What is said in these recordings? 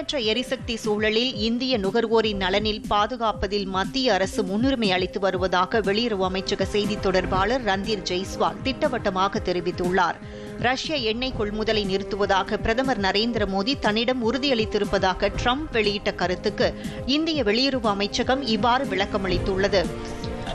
நிலையற்ற எரிசக்தி சூழலில் இந்திய நுகர்வோரின் நலனில் பாதுகாப்பதில் மத்திய அரசு முன்னுரிமை அளித்து வருவதாக வெளியுறவு அமைச்சக செய்தி தொடர்பாளர் ரந்தீர் ஜெய்ஸ்வால் திட்டவட்டமாக தெரிவித்துள்ளார். ரஷ்ய எண்ணெய் கொள்முதலை நிறுத்துவதாக பிரதமர் நரேந்திர மோடி தன்னிடம் உறுதியளித்திருப்பதாக ட்ரம்ப் வெளியிட்ட கருத்துக்கு இந்திய வெளியுறவு அமைச்சகம் இவ்வாறு விளக்கமளித்துள்ளது.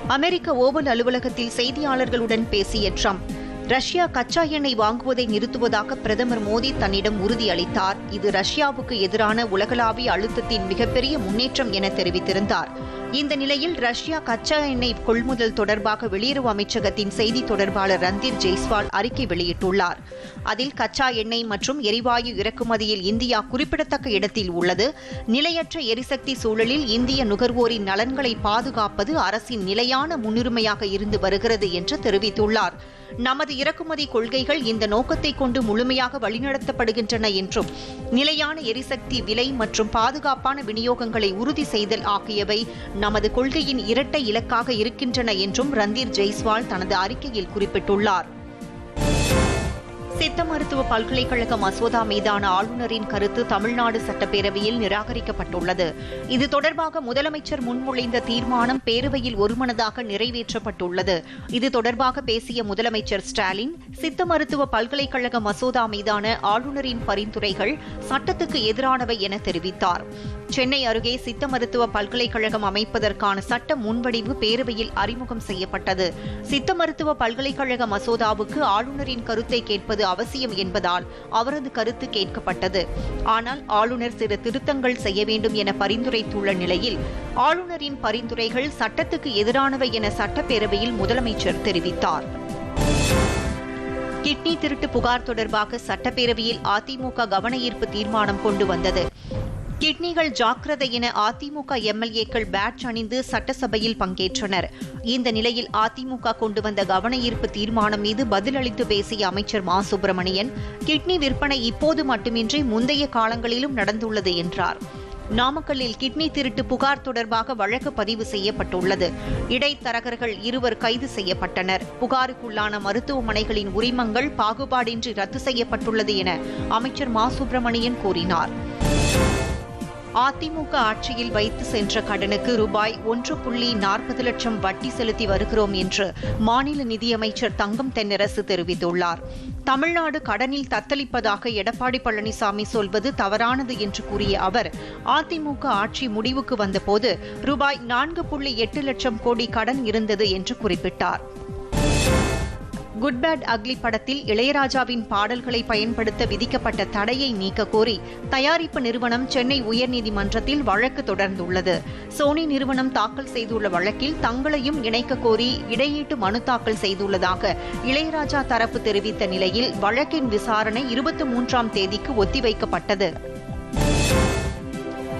அமெரிக்க ஓவல் அலுவலகத்தில் செய்தியாளர்களுடன் பேசிய ட்ரம்ப் ரஷ்யா கச்சா எண்ணெய் வாங்குவதை நிறுத்துவதாக பிரதமர் மோடி தன்னிடம் உறுதியளித்தார். இது ரஷ்யாவுக்கு எதிரான உலகளாவிய அழுத்தத்தின் மிகப்பெரிய முன்னேற்றம் என தெரிவித்திருந்தார். இந்த நிலையில் ரஷ்யா கச்சா எண்ணெய் கொள்முதல் தொடர்பாக வெளியுறவு அமைச்சகத்தின் செய்தி தொடர்பாளர் ரந்தீர் ஜெய்ஸ்வால் அறிக்கை வெளியிட்டுள்ளார். அதில் கச்சா எண்ணெய் மற்றும் எரிவாயு இறக்குமதியில் இந்தியா குறிப்பிடத்தக்க இடத்தில் உள்ளது. நிலையற்ற எரிசக்தி சூழலில் இந்திய நுகர்வோரின் நலன்களை பாதுகாப்பது அரசின் நிலையான முன்னுரிமையாக இருந்து வருகிறது என்று தெரிவித்துள்ளார். நமது இறக்குமதி கொள்கைகள் இந்த நோக்கத்தை கொண்டு முழுமையாக வழிநடத்தப்படுகின்றன என்றும் நிலையான எரிசக்தி விலை மற்றும் பாதுகாப்பான விநியோகங்களை உறுதி செய்தல் ஆகியவை நமது கொள்கையின் இரட்டை இலக்காக இருக்கின்றன என்றும் ரந்தீர் ஜெய்ஸ்வால் தனது அறிக்கையில் குறிப்பிட்டுள்ளார். சித்த மருத்துவ பல்கலைக்கழக மசோதா மீதான ஆளுநரின் கருத்து தமிழ்நாடு சட்டப்பேரவையில் நிராகரிக்கப்பட்டுள்ளது. இது தொடர்பாக முதலமைச்சர் முன்மொழிந்த தீர்மானம் பேரவையில் ஒருமனதாக நிறைவேற்றப்பட்டுள்ளது. இது தொடர்பாக பேசிய முதலமைச்சர் ஸ்டாலின் சித்த மருத்துவ பல்கலைக்கழக மசோதா மீதான ஆளுநரின் பரிந்துரைகள் சட்டத்துக்கு எதிரானவை என தெரிவித்தார். சென்னை அருகே சித்த மருத்துவ பல்கலைக்கழகம் அமைப்பதற்கான சட்ட முன்வடிவு பேரவையில் அறிமுகம் செய்யப்பட்டது. சித்த மருத்துவ பல்கலைக்கழக மசோதாவுக்கு ஆளுநரின் கருத்தை கேட்பது அவசியம் என்பதால் அவரது கருத்து கேட்கப்பட்டது. ஆனால் ஆளுநர் சில திருத்தங்கள் செய்ய வேண்டும் என பரிந்துரைத்துள்ள நிலையில் ஆளுநரின் பரிந்துரைகள் சட்டத்துக்கு எதிரானவை என சட்டப்பேரவையில் முதலமைச்சர் தெரிவித்தார். கிட்னி திருட்டு புகார் தொடர்பாக சட்டப்பேரவையில் அதிமுக கவன ஈர்ப்பு தீர்மானம் கொண்டு வந்தது. கிட்னிகள் ஜாக்கிரதை என அதிமுக எம்எல்ஏக்கள் பேட்ச் அணிந்து சட்டசபையில் பங்கேற்றனர். இந்த நிலையில் அதிமுக கொண்டு வந்த கவன ஈர்ப்பு தீர்மானம் மீது பதிலளித்து பேசிய அமைச்சர் மா. சுப்பிரமணியன் கிட்னி விற்பனை இப்போது மட்டுமின்றி முந்தைய காலங்களிலும் நடந்துள்ளது என்றார். நாமக்கல்லில் கிட்னி திருட்டு புகார் தொடர்பாக வழக்கு பதிவு செய்யப்பட்டுள்ளது. இடைத்தரகர்கள் இருவர் கைது செய்யப்பட்டனர். புகாருக்குள்ளான மருத்துவமனைகளின் உரிமங்கள் பாகுபாடின்றி ரத்து செய்யப்பட்டுள்ளது என அமைச்சர் மா. சுப்பிரமணியன் கூறினார். அதிமுக ஆட்சியில் வைத்து சென்ற கடனுக்கு ரூபாய் ஒன்று புள்ளி நாற்பது லட்சம் வட்டி செலுத்தி வருகிறோம் என்று மாநில நிதியமைச்சர் தங்கம் தென்னரசு தெரிவித்துள்ளார். தமிழ்நாடு கடனில் தத்தளிப்பதாக எடப்பாடி பழனிசாமி சொல்வது தவறானது என்று கூறிய அவர் அதிமுக ஆட்சி முடிவுக்கு வந்தபோது ரூபாய் நான்கு புள்ளி எட்டு லட்சம் கோடி கடன் இருந்தது என்று குறிப்பிட்டார். குட் பேட் அக்லி படத்தில் இளையராஜாவின் பாடல்களை பயன்படுத்த விதிக்கப்பட்ட தடையை நீக்க கோரி தயாரிப்பு நிறுவனம் சென்னை உயர்நீதிமன்றத்தில் வழக்கு தொடர்ந்துள்ளது. சோனி நிறுவனம் தாக்கல் செய்துள்ள வழக்கில் தங்களையும் இணைக்க கோரி இடையீட்டு மனு தாக்கல் செய்துள்ளதாக இளையராஜா தரப்பு தெரிவித்த நிலையில் வழக்கின் விசாரணை இருபத்தி மூன்றாம் தேதிக்கு ஒத்திவைக்கப்பட்டது.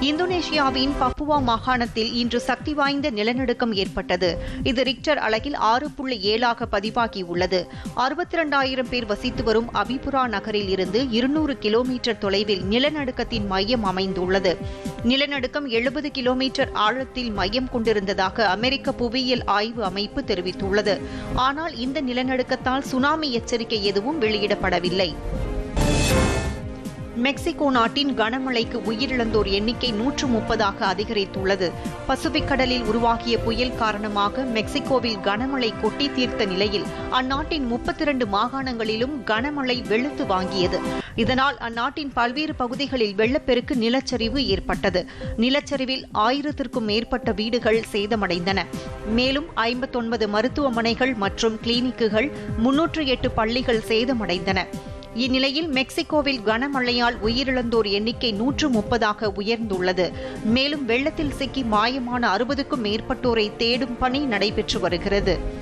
இந்தோனேஷியாவின் பப்புவா மாகாணத்தில் இன்று சக்தி வாய்ந்த நிலநடுக்கம் ஏற்பட்டது. இது ரிக்டர் அளவில் ஆறு புள்ளி ஏழாக பதிவாகியுள்ளது. அறுபத்தி இரண்டாயிரம் பேர் வசித்து வரும் அபிபுரா நகரில் இருந்து இருநூறு கிலோமீட்டர் தொலைவில் நிலநடுக்கத்தின் மையம் அமைந்துள்ளது. நிலநடுக்கம் எழுபது கிலோமீட்டர் ஆழத்தில் மையம் கொண்டிருந்ததாக அமெரிக்க புவியியல் ஆய்வு அமைப்பு தெரிவித்துள்ளது. ஆனால் இந்த நிலநடுக்கத்தால் சுனாமி எச்சரிக்கை எதுவும் வெளியிடப்படவில்லை. மெக்சிகோ நாட்டின் கனமழைக்கு உயிரிழந்தோர் எண்ணிக்கை நூற்று முப்பதாக அதிகரித்துள்ளது. பசிபிக் கடலில் உருவாகிய புயல் காரணமாக மெக்சிகோவில் கனமழை கொட்டி தீர்த்த நிலையில் அந்நாட்டின் முப்பத்தி இரண்டு மாகாணங்களிலும் கனமழை வெளுத்து வாங்கியது. இதனால் அந்நாட்டின் பல்வேறு பகுதிகளில் வெள்ளப்பெருக்கு நிலச்சரிவு ஏற்பட்டது. நிலச்சரிவில் ஆயிரத்திற்கும் மேற்பட்ட வீடுகள் சேதமடைந்தன. மேலும் ஐம்பத்தொன்பது மருத்துவமனைகள் மற்றும் கிளினிக்குகள் முன்னூற்று எட்டு பள்ளிகள் சேதமடைந்தன. இந்நிலையில் மெக்சிகோவில் கனமழையால் உயிரிழந்தோர் எண்ணிக்கை நூற்று முப்பதாக உயர்ந்துள்ளது. மேலும் வெள்ளத்தில் சிக்கி மாயமான அறுபதுக்கும் மேற்பட்டோரை தேடும் பணி நடைபெற்று வருகிறது.